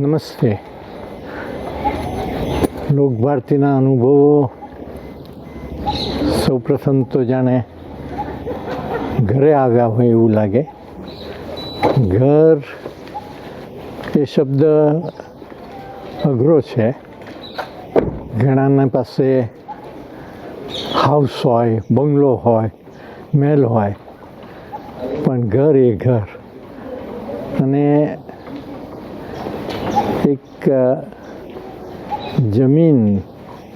નમસ્તે. લોકભારતીના અનુભવો સૌપ્રથમ તો જાણે ઘરે આવ્યા હોય એવું લાગે. ઘર એ શબ્દ અઘરો છે. ઘણાના પાસે હાઉસ હોય, બંગલો હોય, મહેલ હોય, પણ ઘર એ ઘર. અને એક જમીન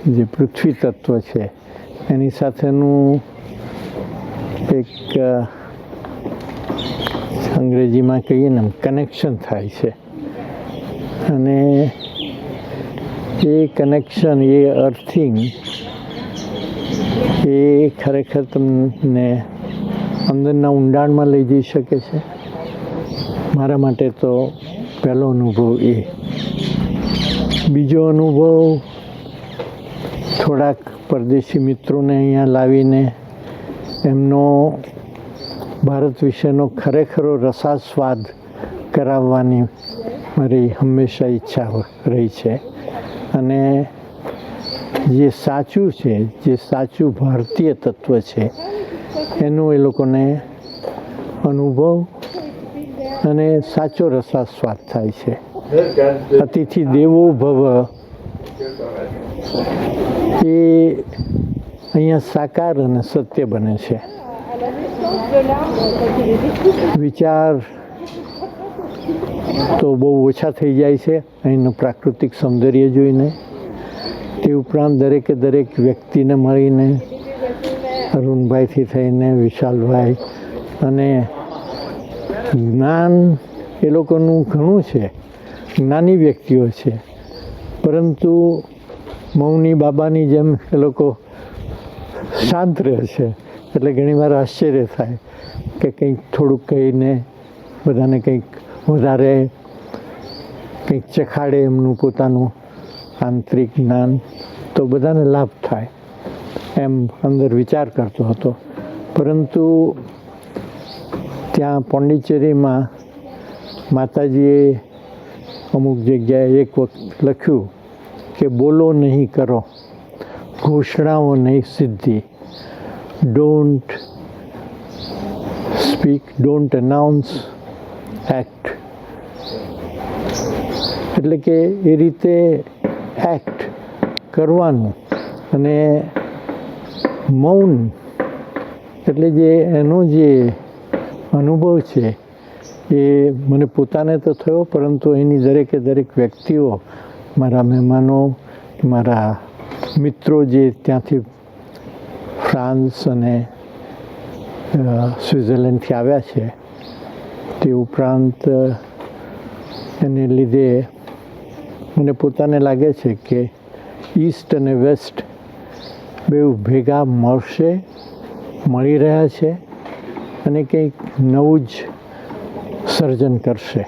જે પૃથ્વી તત્વ છે, એની સાથેનું એક અંગ્રેજીમાં કહીએ ને કનેક્શન થાય છે. અને એ કનેક્શન એ અર્થિંગ એ ખરેખર તમને અંદરના ઊંડાણમાં લઈ જઈ શકે છે. મારા માટે તો પહેલો અનુભવ એ. બીજો અનુભવ, થોડાક પરદેશી મિત્રોને અહીંયા લાવીને એમનો ભારત વિશેનો ખરેખરો રસાસ્વાદ કરાવવાની મારી હંમેશા ઈચ્છા રહી છે. અને જે સાચું છે, જે સાચું ભારતીય તત્વ છે, એનો એ લોકોને અનુભવ અને સાચો રસાસ્વાદ થાય છે. અતિથિ દેવો ભવ. એ અહીંયા સાકાર અને સત્ય બને છે. વિચાર તો બહુ ઓછા થઈ જાય છે. અહીંનું પ્રાકૃતિક સૌંદર્ય જોઈને, તે ઉપરાંત દરેકે દરેક વ્યક્તિને મળીને, અરુણભાઈથી થઈને વિશાલભાઈ અને જ્ઞાન એ લોકોનું ઘણું છે. જ્ઞાની વ્યક્તિઓ છે. પરંતુ મૌની બાબાની જેમ એ લોકો શાંત રહે છે. એટલે ઘણીવાર આશ્ચર્ય થાય કે કંઈક થોડુંક કહીને બધાને કંઈક વધારે, કંઈક ચખાડે એમનું પોતાનું આંતરિક જ્ઞાન, તો બધાને લાભ થાય એમ અંદર વિચાર કરતો હતો. પરંતુ ત્યાં પોંડિચેરીમાં માતાજીએ અમુક જગ્યાએ એક વખત લખ્યું કે બોલો નહીં કરો, ઘોષણાઓ નહીં સિદ્ધિ. Don't speak don't announce act એટલે કે એ રીતે એક્ટ કરવાનું અને મૌન. એટલે જે એનો જે અનુભવ છે. એ મને પોતાને તો થયો, પરંતુ એની દરેકે દરેક વ્યક્તિઓ, મારા મહેમાનો, મારા મિત્રો જે ત્યાંથી ફ્રાન્સ અને સ્વિટ્ઝરલેન્ડથી આવ્યા છે, તે ઉપરાંત એને લીધે મને પોતાને લાગે છે કે ઈસ્ટ અને વેસ્ટ બેઉ ભેગા મળશે, મળી રહ્યા છે. અને કંઈક નવું જ સર્જન કરશે.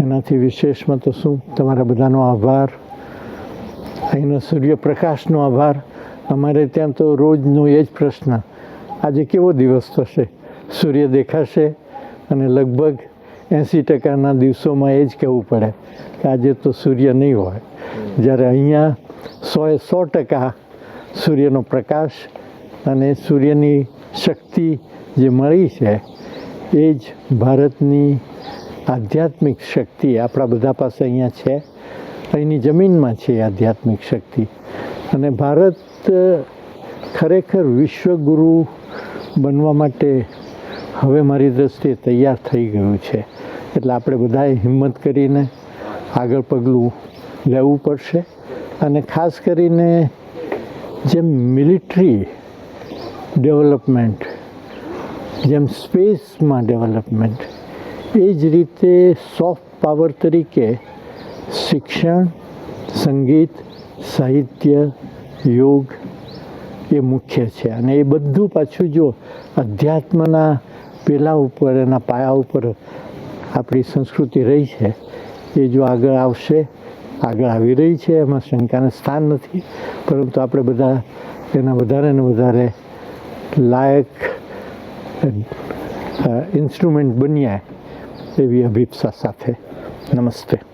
એનાથી વિશેષમાં તો શું? તમારા બધાનો આભાર. અહીંનો સૂર્યપ્રકાશનો આભાર. અમારે ત્યાં તો રોજનો એ જ પ્રશ્ન. આજે કેવો દિવસ થશે? સૂર્ય દેખાશે અને લગભગ એંસી ટકાના દિવસોમાં એ જ કહેવું પડે કે આજે તો સૂર્ય નહીં હોય. જ્યારે અહીંયા સોએ સો ટકા સૂર્યનો પ્રકાશ અને સૂર્યની શક્તિ જે મળી છે, એ જ ભારતની આધ્યાત્મિક શક્તિ આપણા બધા પાસે અહીંયા છે. અહીંની જમીનમાં છે આધ્યાત્મિક શક્તિ. અને ભારત ખરેખર વિશ્વગુરુ બનવા માટે હવે મારી દ્રષ્ટિએ તૈયાર થઈ ગયું છે. એટલે આપણે બધાએ હિંમત કરીને આગળ પગલું લેવું પડશે. અને ખાસ કરીને જેમ મિલિટરી ડેવલપમેન્ટ જેમ સ્પેસમાં ડેવલપમેન્ટ એ જ રીતે સોફ્ટ પાવર તરીકે શિક્ષણ, સંગીત, સાહિત્ય, યોગ એ મુખ્ય છે. અને એ બધું પાછું જો અધ્યાત્મના પેલા ઉપર, એના પાયા ઉપર આપણી સંસ્કૃતિ રહી છે, એ જો આગળ આવશે, આગળ આવી રહી છે, એમાં શંકાને સ્થાન નથી. પરંતુ આપણે બધા એના વધારે ને વધારે લાયક ઇન્સ્ટ્રુમેન્ટ બન્યા એવી અભિપ્સા સાથે. નમસ્તે.